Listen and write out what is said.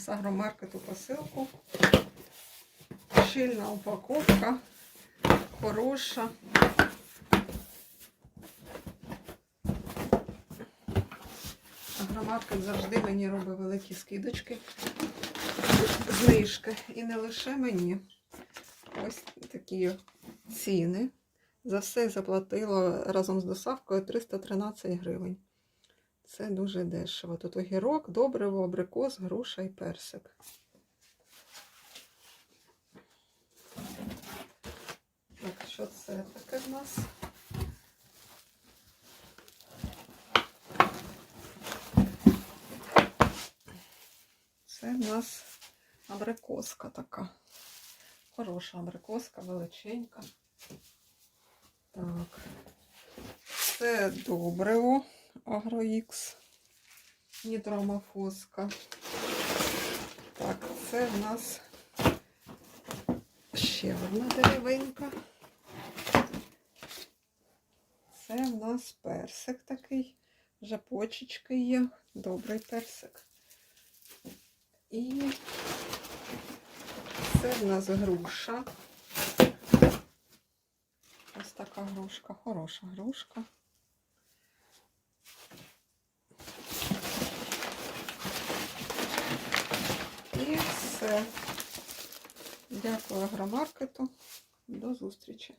з агромаркету посилку. Щільна упаковка, хороша. Агромаркет завжди мені робить великі скидочки, знижки. І не лише мені. Ось такі ціни. За все заплатила разом з доставкою 313 гривень. Це дуже дешево. Тут огірок, добриво, абрикос, груша і персик. Так, що це таке в нас? Це в нас абрикоска така. Хороша абрикоска, величенька. Так. Це добриво Агроікс. Нітромофоска. Так, це в нас ще одна деревинка. Це в нас персик такий. Вже почечки є. Добрий персик. І це в нас груша. Ось така грушка, хороша грушка. І все. Дякую агромаркету. До зустрічі.